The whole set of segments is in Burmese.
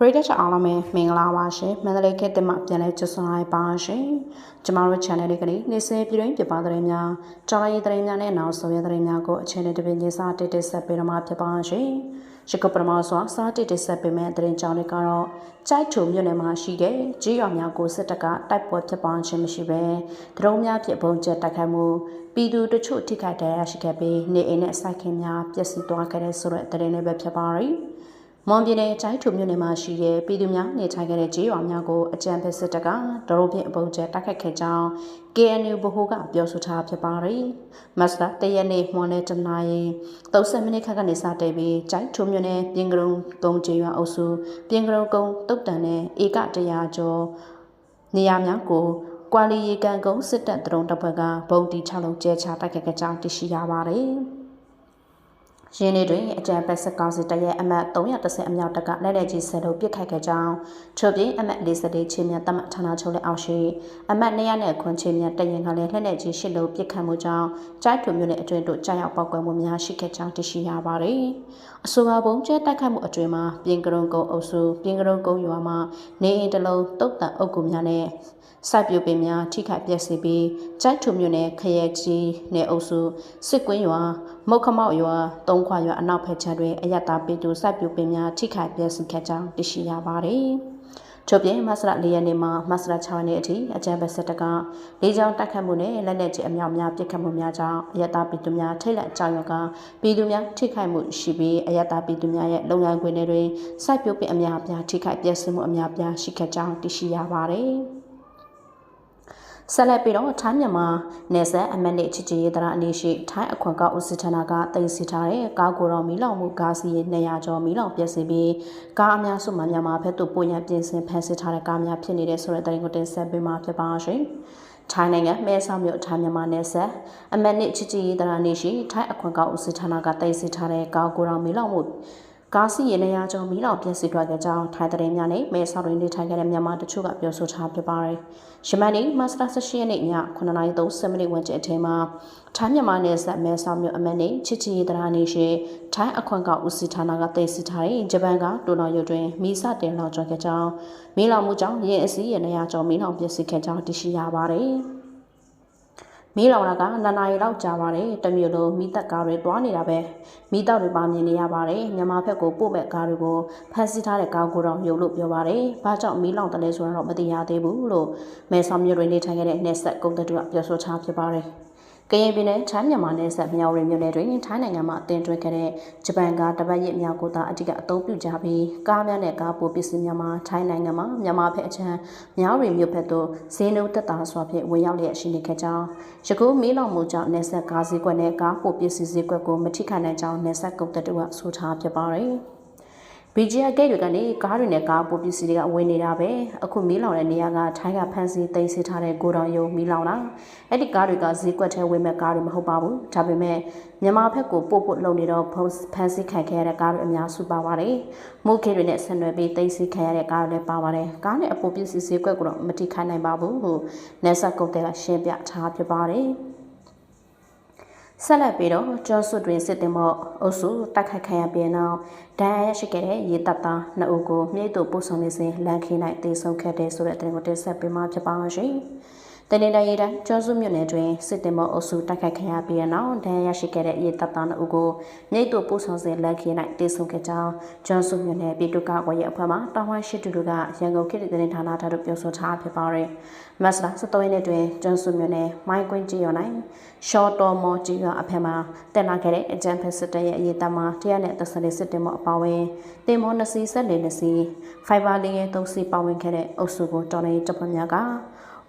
ပရိသတ်ချအားလုံးပဲမင်္ဂလာပါရှင်မန္တလေးခေတ်တင်မှပြန်လဲကြွဆောင်လိုက်ပါရှင်ကျမတို့ channel လေးကနေနေ့စဉ်ပြည်တွင်းပြပသတင်းများကြော်ရည်သတင်းများနဲ့နောက်ဆုံးရသတင်းများကိုအချိန်နဲ့တပင်ချင်းစားတက်တက်ဆက်ပေးတော့မှာဖြစ်ပါရှင်ရကပရမစွာစားတက်တက်ဆက်ပေးမဲ့သတင်းကြောင်းတွေကတော့ကြိုက်ထုံမြို့နယ်မှာရှိတဲ့ကြေးရွာများကိုစစ်တပ်ကတိုက်ပွဲဖြစ်ပွားခြင်းမရှိဘဲဒရုန်းများဖြင့်ပုံကျက်တိုက်ခိုက်မှုပြည်သူတချို့ထိခိုက်ဒဏ်ရာရှိခဲ့ပြီးနေအိမ်နဲ့စိုက်ခင်းများပျက်စီးသွားခဲ့တဲ့ဆိုတဲ့သတင်းတွေပဲဖြစ်ပါရယ် မွန်ပြည်နယ်ကျိုင်းထုမြို့နယ်မှာရှိတဲ့ပြည်သူများနေထိုင်ခဲ့တဲ့ကြေးရွာများကိုအကြံဖက်စစ်တပ်ကဒရုန်းဖြင့်အပုံကျတိုက်ခိုက်ခဲ့ကြောင်း KNU ဗဟိုကပြောဆိုထားဖြစ်ပါတယ်။မတ်လတရက်နေ့မွန်နယ်တနာရီ30မိနစ်ခန့်ကနေစတင်ပြီးကျိုင်းထုမြို့နယ်ပြင်ကရုံကုန်းကြေးရွာအုပ်စုပြင်ကရုံကုန်းတုတ်တန်နဲ့ဧက100ကျော်နေရာများကိုကွာလီရီကန်ကုန်းစစ်တပ်တရုံတပ်ဖွဲ့ကဘုံတီ6လုံးကျဲချတိုက်ခိုက်ခဲ့ကြောင်းသိရှိရပါတယ်။ ရင်းနေတွင်အကြံပတ်ဆက်ကောင်စီတရဲ့အမတ်330အမြောက်တကလက်လက်ကြီးဆက်လို့ပြစ်ခတ်ခဲ့ကြောင်းချုပ်ပြင်းအမတ်44ချင်းမြတ်တမဌာနချုပ်လက်အောက်ရှိအမတ်200နဲ့ခွန်ချင်းမြတ်တရင်ကလည်းလက်လက်ကြီးရှစ်လို့ပြစ်ခတ်မှုကြောင့်ကြိုက်ထုံမျိုးနဲ့အတွင်းတို့ကြားရောက်ပောက်ကွယ်မှုများရှိခဲ့ကြောင်းသိရှိရပါတယ်။အဆိုပါပုံကျဲတိုက်ခတ်မှုအတွင်းမှာပြင်ကရုံကုန်းအုပ်စုပြင်ကရုံကုန်းရွာမှာနေအိမ်တစ်လုံးတုတ်တန်အုပ်ကူများနဲ့စိုက်ပျိုးပင်များထိခိုက်ပျက်စီးပြီးကြိုက်ထုံမြို့နယ်ခရဲကြီးနယ်အုပ်စုစစ်ကွင်းရွာမုတ်ခမောက်ရွာတုံးခွာရွာအနောက်ဖက်ခြမ်းတွင်အယက်သားပြည်သူစိုက်ပျိုးပင်များထိခိုက်ပျက်စီးခဲ့ကြောင်းသိရှိရပါတယ်။ချုပ်ပြင်းမဆလ၄ရက်နေ့မှာမဆလ6ရက်နေ့အထိအကြံပတ်ဆက်တကလေးချောင်းတိုက်ခတ်မှုနဲ့လက်လက်ကျအမြောက်များပြစ်ခတ်မှုများကြောင့်အယက်သားပြည်သူများထိတ်လန့်ကြောက်ရွံ့ကပြည်သူများထိခိုက်မှုရှိပြီးအယက်သားပြည်သူများရဲ့လုပ်ငန်းခွင်တွေစိုက်ပျိုးပင်အများအပြားထိခိုက်ပျက်စီးမှုအများအပြားရှိခဲ့ကြောင်းသိရှိရပါတယ်။ ဆက်လက်ပြီးတော့ထိုင်းမြန်မာနယ်စပ်အမတ်နဲ့ချစ်ချစ်ရေးတရာအနေရှိထိုင်းအခွန်ကောက်ဦးစီဌာနကတင်စီထားတဲ့ကားကိုတော်မီလောင်မှုကားစီး200ကျော်မီလောင်ပြည့်စည်ပြီးကားအများစုမှမြန်မာဘက်သို့ပို့ရန်ပြင်ဆင်ဖန်ဆီးထားတဲ့ကားများဖြစ်နေတဲ့ဆိုတဲ့တင်ကိုတင်ဆက်ပေးမှာဖြစ်ပါရှင်။ထိုင်းနိုင်ငံမဲဆောက်မြို့ထိုင်းမြန်မာနယ်စပ်အမတ်နဲ့ချစ်ချစ်ရေးတရာနေရှိထိုင်းအခွန်ကောက်ဦးစီဌာနကတင်စီထားတဲ့ကားကိုတော်မီလောင်မှု ကားစီရင်နေရကြောင်းမိလောင်ပြည့်စုံခဲ့ကြောင်းထိုင်းတဲ့များနဲ့မဲဆောက်တွင်နေထိုင်ခဲ့တဲ့မြန်မာတချို့ကပြောဆိုထားပြပါတယ်။ယမန်နေ့မတ်လ18ရက်နေ့ည9:30မိနစ်ဝန်းကျင်အချိန်မှာထိုင်းမြန်မာနယ်စပ်မဲဆောက်မြို့အမတ်နဲ့ချစ်ချီတရာနေရှိထိုင်းအခွင့်ကောက်ဦးစီးဌာနကတည်စီထားတဲ့ဂျပန်ကတိုနာရုတ်တွင်မိစတင်လောင်ကျွမ်းခဲ့ကြောင်းမိလောင်မှုကြောင့်ရင်အစည်းရနေရကြောင်းမိလောင်ပြည့်စုံခဲ့ကြောင်းသိရှိရပါတယ်။ မီးလောင်တာကနှစ်နာရီလောက်ကြာပါတယ်တမျိုးလုံးမိသက်ကားတွေတွားနေတာပဲမိတော့တွေပါမြင်နေရပါတယ်မြန်မာဘက်ကိုပို့မဲ့ကားတွေကိုဖမ်းဆီးထားတဲ့ကားကိုတော့မြုပ်လို့ပြောပါတယ်ဘာကြောင့်မီးလောင်တယ်လဲဆိုတာတော့မသိရသေးဘူးလို့မဲဆောက်မြို့တွင်နေထိုင်ခဲ့တဲ့နေဆက်ကုန်းတတူကပြောဆိုချဖြစ်ပါတယ် ကရင်ပြည်နယ်ထိုင်းမြန်မာနယ်စပ်မြောက်ရီမြို့နယ်တွင်ထိုင်းနိုင်ငံမှာတင်သွင်းခဲ့တဲ့ဂျပန်ကားတပတ်ရစ်မြောက်ကိုသာအတိကအသုံးပြုကြပြီးကားများနဲ့ကားပိုပစ္စည်းများမှာထိုင်းနိုင်ငံမှာမြန်မာဖက်အချမ်းမြောက်ရီမြို့ဖက်သို့ဈေးနှုန်းတက်တာစွာဖြင့်ဝင်ရောက်လျက်ရှိနေခဲ့ကြောင်းယခုမီးလောင်မှုကြောင့်နယ်စပ်ကားစည်းကွက်နဲ့ကားပိုပစ္စည်းစည်းကွက်ကိုမထိခိုက်နိုင်ကြောင်းနယ်စပ်ကုတ်တတူကဆိုထားဖြစ်ပါတယ်။ BGA ဂိတ်တွေကနေကားတွေနဲ့ကားပိုပစ္စည်းတွေကဝင်နေတာပဲအခုမီးလောင်တဲ့နေရာကထိုင်းကဖန်စီသိမ်းဆည်းထားတဲ့ကိုတောင်ယုံမီးလောင်တာအဲ့ဒီကားတွေကဈေးကွက်ထဲဝင်မဲ့ကားတွေမဟုတ်ပါဘူးဒါပေမဲ့မြန်မာဘက်ကိုပို့ပို့လုံနေတော့ဖန်စီခံခဲ့ရတဲ့ကားတွေအများစုပါပါတယ်မုတ်ခေတွေနဲ့ဆက်နွယ်ပြီးသိမ်းဆည်းခံရတဲ့ကားတွေလည်းပါပါတယ်ကားနဲ့အပိုပစ္စည်းဈေးကွက်ကိုတော့မတိခိုင်းနိုင်ပါဘူးဟုနေဆက်ကုတ်တဲ့ကရှင်းပြထားဖြစ်ပါတယ် ဆက်လက်ပြီးတော့ကျော်စွတ်တွင်စစ်တင်မော့အုပ်စုတိုက်ခိုက်ခံရပြီးနောက်ဒဏ်ရာရရှိခဲ့တဲ့ရေတပ်သားနှစ်ဦးကိုမြိတ်တို့ပို့ဆောင်နေစဉ်လမ်းခင်း၌တေဆုံးခဲ့တဲ့ဆိုတဲ့တင်ကိုတင်ဆက်ပေးမှာဖြစ်ပါရှင်။ တနင်္လာရီတိုင်းကျော်စုမြို့နယ်တွင်စစ်တင်မောအုပ်စုတိုက်ခိုက်ခံရပြီးနောက်ဒဏ်ရာရရှိခဲ့တဲ့ရေတပ်သားနှစ်ဦးကိုမြိတ်တို့ပို့ဆောင်စဉ်လမ်းခင်း၌တေဆုံးခဲ့ကြောင်းကျော်စုမြို့နယ်ပြည်သူ့ကာကွယ်ရေးအဖွဲ့မှတာဝန်ရှိသူတို့ကရန်ကုန်ခေတ်သတင်းဌာနထံသို့ပြောဆိုထားဖြစ်ပါတယ်။မတ်လ17ရက်နေ့တွင်ကျော်စုမြို့နယ်မိုင်းကွင်းကြီးရွာ၌ရှော့တော်မော်ကြီးရွာအဖက်မှာတက်လာခဲ့တဲ့အကြံဖက်စစ်တပ်ရဲ့အရေးတပ်မှတရားနဲ့သက်ဆိုင်တဲ့စစ်တင်မောအပါအဝင်တင်မော2စီးဆက်လေ2စီးဖိုင်ဘာလင်းရဲ့3စီးပါဝင်ခဲ့တဲ့အုပ်စုကိုတော်နေတပ်ဖွဲ့များက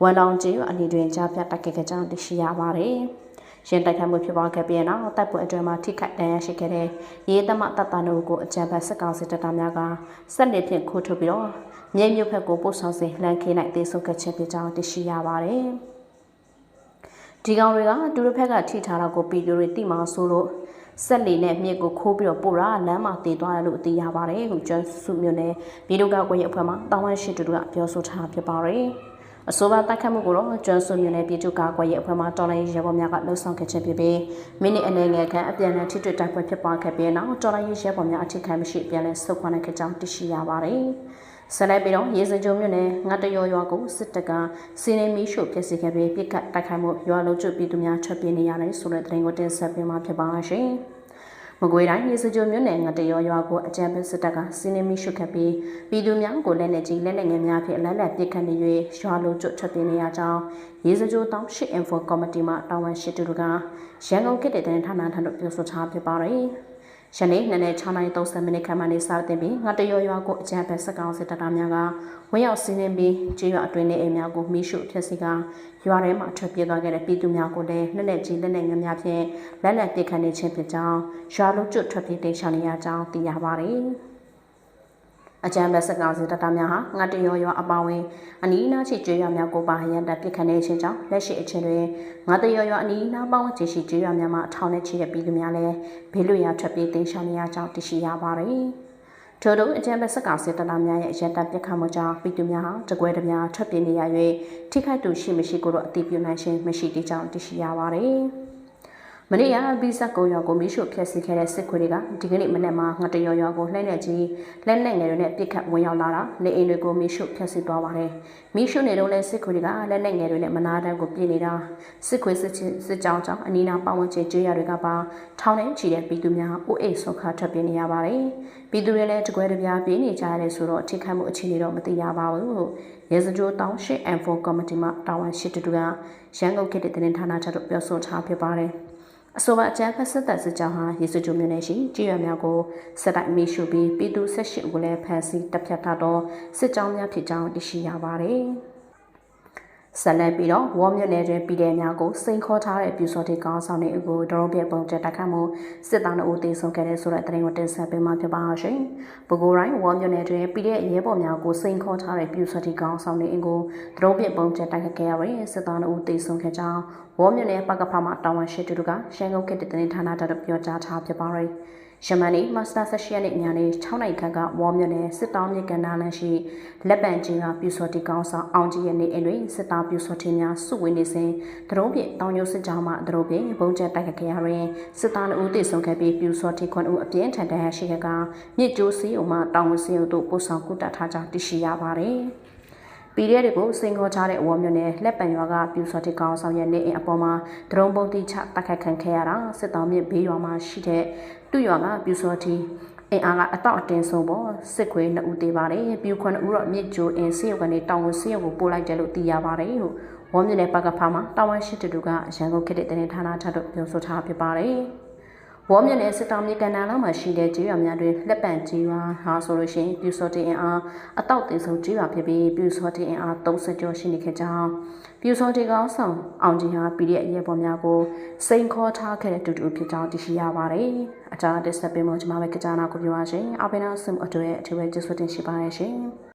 ဝန်တောင်ကျေးရွာအနီးတွင်ကြားပြတိုက်ခဲ့ကြကြောင်းသိရှိရပါတယ်။ရှင်တိုက်ခိုက်မှုဖြစ်ပွားခဲ့ပြီးနောက်တိုက်ပွဲအတွင်းမှာထိခိုက်ဒဏ်ရာရှိခဲ့တဲ့ရေးသမတပ်သားတို့ကိုအကြံဖတ်စစ်ကောင်စီတပ်သားများကဆက်လက်ဖြင့်ခိုးထုတ်ပြီးတော့မြေမြုပ်ဖက်ကိုပို့ဆောင်စဉ်လှမ်းခင်းလိုက်တေဆုံးခဲ့ခြင်းဖြစ်ကြောင်းသိရှိရပါတယ်။ဒီကောင်တွေကဒူရဖက်ကထိထားတာကိုပီတိုတွေတိမာဆိုလို့ဆက်လီနဲ့မြစ်ကိုခိုးပြီးတော့ပို့တာလမ်းမှာတည်သွားတယ်လို့သိရပါတယ်။ခုကျွန်းစုမြို့နယ်ပြည်သူ့ကောက်ွယ်ရေးအဖွဲ့မှတာဝန်ရှိသူတို့ကပြောဆိုထားဖြစ်ပါတယ်။ အဆိုပါတိုက်ခတ်မှုကိုတော့ကျွမ်းစုမြို့နယ်ပြည်သူ့ကာကွယ်ရေးအဖွဲ့မှတော်လိုင်းရဲဘော်များကလှုံ့ဆော်ခဲ့ခြင်းဖြစ်ပြီးမိနစ်အနေငယ်ခန့်အပြန်အလှန်ထိတွေ့တိုက်ပွဲဖြစ်ပွားခဲ့ပြီးနောက်တော်လိုင်းရဲဘော်များအထိခိုက်မရှိပြန်လည်ဆုတ်ခွာနိုင်ခဲ့ကြောင်းသိရှိရပါတယ်။ဆက်လက်ပြီးတော့ရေစကြိုမြို့နယ်ငတ်တရောရွာကိုစစ်တပ်ကစီနေမီရှို့ဖျက်ဆီးခဲ့ပြီးပြစ်ခတ်တိုက်ခိုက်မှုရွာလုံးကျွပြည်သူများထွက်ပြေးနေရတယ်ဆိုတဲ့သတင်းကိုတင်ဆက်ပေးမှာဖြစ်ပါရှင်။ မကွေတိုင်းရေစကြိုမြို့နယ်ငတရောရွာကိုအကြံပေးစစ်တပ်ကစီးနေမိရှုခတ်ပြီးပြည်သူများကိုလက်နက်ကြီးလက်နက်ငယ်များဖြင့်အလက်လက်ပစ်ခတ်နေ၍ရွာလိုကျွတ်ထွက်ပြေးနေရကြောင်းရေစကြိုတောင်းရှစ် info ကော်မတီမှတာဝန်ရှိသူတို့ကရန်ကုန်ခေတ်တဲ့ဌာနထံသို့ပြောဆိုထားဖြစ်ပါတယ်။ ယနေ့နနက်6:30မိနစ်ခန့်မှနေစတင်ပြီးငါတရောရွာကိုအကြံဖက်စကောင်စစ်တပ်သားများကဝင်းရောက်စီးနှင်းပြီးကျေးရွာအတွင်းနေအိမ်များကိုမိရှုဖျက်ဆီးကရွာထဲမှာထွက်ပြေးသွားခဲ့တဲ့ပြည်သူများကိုလည်းလက်လက်ကြီးလက်လက်ငယ်များဖြင့်လက်လက်ပစ်ခတ်နေခြင်းဖြစ်ကြောင်းရွာလုံးကျွတ်ထွက်ပြေးတိတ်ရှောင်နေရကြောင်းသိရပါတယ်။ အကြံဘက်စကောင်စီတပ်သားများဟာငါတရောရောအပါဝင်အနီးအနားရှိကျွေးရများကိုပါဟရန်တပ်ပစ်ခတ်နေခြင်းကြောင့်လက်ရှိအချိန်တွင်ငါတရောရောအနီးအနားပေါင်းချရှိကျွေးရများမှာအထောင်နဲ့ချီတဲ့ပြည်သူများလည်းဘေးလွတ်ရာထွက်ပြေးသိမ်းရှောင်နေရကြောင်းသိရှိရပါတယ်။ထို့သောအကြံဘက်စကောင်စီတပ်သားများရဲ့အရန်တပ်ပစ်ခတ်မှုကြောင့်ပြည်သူများဟာတကွဲတပြားထွက်ပြေးနေရ၍ထိခိုက်သူရှိမရှိကိုတော့အတိပြုနိုင်ခြင်းမရှိသေးကြောင်းသိရှိရပါတယ်။ မနေ့ကဘီဆက်ကိုရွာကိုမိရှုဖျက်ဆီးခဲ့တဲ့စစ်ခွေတွေကဒီကနေ့မနေ့မှာငတရော်ရွာကိုလှည့်နေကြီးလက်နဲ့ငယ်တွေနဲ့ပြစ်ခတ်ဝင်ရောက်လာတာနေအိမ်တွေကိုမိရှုဖျက်ဆီးသွားပါတယ်မိရှုနေတော့လဲစစ်ခွေတွေကလက်နဲ့ငယ်တွေနဲ့မနာတန်းကိုပြည်နေတာစစ်ခွေစစ်စစ်ကြောင်းကြောင့်အနီးနားပတ်ဝန်းကျင်ကျေးရွာတွေကပါထောင်ထဲချီတဲ့ပြည်သူများအိုးအိတ်ဆော့ခါထွက်ပြေးနေရပါတယ်ပြည်သူတွေလည်းတကွဲတပြားပြေးနေကြရတယ်ဆိုတော့ထိခိုက်မှုအခြေအနေတော့မသိရပါဘူးလို့ရဲစကြိုးတောင်းရှစ် M4 ကော်မတီမှတာဝန်ရှိသူကရန်ကုန်ခေတ်တဲ့တင်ဌာနချုပ်ပြောဆိုထားဖြစ်ပါတယ် အဆိုပါအကြမ်းဖက်စစ်တပ်စစ်ကြောင်းဟာရေစကြိုမြို့နယ်ရှိကြေးရွာများကိုစစ်တိုက်မိရှုပြီးပြည်သူ၁၈ဦးလည်းဖမ်းဆီးတပ်ဖြတ်ထားသောစစ်ကြောင်းများဖြစ်ကြောင်းသိရှိရပါတယ်။ ဆက်လက်ပြီးတော့ဝေါ်မြနယ်တွင်ပြည်တယ်များကိုစိန်ခေါ်ထားတဲ့ပြူစော်တီကောင်းဆောင်တွေကိုဒရုန်းပြပုံချက်တက်ခတ်မှုစစ်သားတို့တေဆုံးခဲ့တဲ့ဆိုတဲ့သတင်းကိုတင်ဆက်ပေးမှာဖြစ်ပါရှင်။ပဲခူးတိုင်းဝေါ်မြနယ်တွင်ပြည်တဲ့ရဲဘော်များကိုစိန်ခေါ်ထားတဲ့ပြူစော်တီကောင်းဆောင်တွေကိုဒရုန်းပြပုံချက်တက်ခတ်ခဲ့ရတဲ့စစ်သားတို့တေဆုံးခဲ့ကြောင်းဝေါ်မြနယ်ပကဖမှာတာဝန်ရှိသူတို့ကရှမ်းကုန်းခေတ်တဲ့တင်ဌာနတော်ပြောကြားထားဖြစ်ပါရယ်။ ယမန်နေ့မတ်စတာဆက်ရှိရက်နေ့ညနေ6နိုင်ခန့်ကဝေါ်မြနယ်စစ်တောင်းမြကန်နာလန်ရှိလက်ပံချင်းကပြူစော်တီကောင်းဆောင်အောင်ကြီးရဲ့နေအိမ်တွင်စစ်တောင်းပြူစော်တီများစုဝေးနေစဉ်ဒရုံးဖြင့်တောင်ညိုစစ်ကြောင်းမှဒရုံးဖြင့်ဘုံကျက်တိုက်ခတ်ခဲ့ရတွင်စစ်သားအုပ်တိဆုံခဲ့ပြီးပြူစော်တီခွန်ဦးအပြင်းထန်တဲ့ရှိကမြစ်ကျိုးစီအုံမှတောင်ဝစီအုပ်တို့ပို့ဆောင်ကုတတ်ထားကြောင်းသိရှိရပါတယ်။ ပီရဲတွေကိုစိန်ခေါ်ချတဲ့အဝမျိုးနဲ့လက်ပံရွာကပြူစော်တိကောင်ဆောင်ရဲ့နေအိမ်အပေါ်မှာဒရုံပုံတိချတက်ခတ်ခံခဲ့ရတာစစ်တောင်းမြစ်ဘေးရွာမှာရှိတဲ့တူရွာကပြူစော်တိအင်အားကအတောက်အတင်းဆုံးပေါ်စစ်ခွေးနှစ်ဦးသေးပါတယ်ပြူခွန်းဦးတော့မြစ်ကျိုးအင်းစေရုပ်ကနေတောင်ဝစေရုပ်ကိုပို့လိုက်တယ်လို့သိရပါတယ်လို့ဝေါ်မြနယ်ပကဖာမှာတာဝန်ရှိသူတို့ကရန်ကုန်ခေတ်တဲ့တင်ဌာနထပ်တို့ပြောဆိုထားဖြစ်ပါတယ် ဝေါ်မြနဲ့စစ်တောင်မြေကန်နာလောက်မှာရှိတဲ့ကြေးရွာများတွင်လက်ပံကြေးရွာဟာဆိုလို့ရှိရင်ပြူစောတင်အားအတောက်တင်ဆုံးကြေးရွာဖြစ်ပြီးပြူစောတင်အား30ကျော်ရှိနေခဲ့ကြောင်းပြူစောတင်ကောင်းဆောင်အောင်ကြီးဟာပြည်ရဲ့ရဲဘော်များကိုစိန်ခေါ်ထားခဲ့တဲ့တူတူဖြစ်ကြောင်းသိရှိရပါတယ်။အကြမ်းတက်ဆက်ပေးမှုကျွန်မပဲကြကြနာကိုပြောပါရှင်။အပိနာဆုအတွေ့အထူးပဲကျေးဇူးတင်ရှိပါတယ်ရှင်။